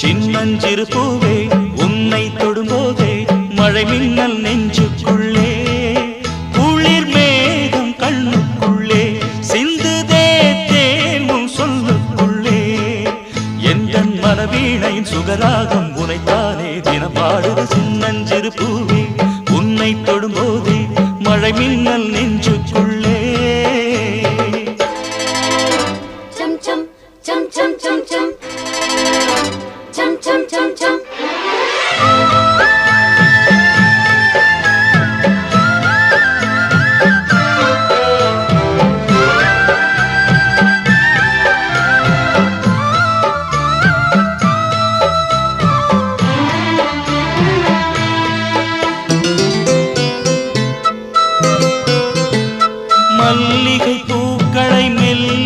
சின்னஞ்சிறு பூவே உன்னை தொடும்போதே மழை மின்னல் நெஞ்சுக்குள்ளே. குளிர் மேகம் கண்ணுக்குள்ளே சிந்துதே தேனும் சொல்லுக்குள்ளே. எந்த மனவீணையின் சுகராகம் உனைத்தானே தினம் பாடுது சின்னஞ்சிறு பூவே உன்னை தொடும்போதே மழை மின்னல் நெஞ்சுக்குள்ளே chum chum chum chum chum மல்லிகை பூக்களை மெல்லி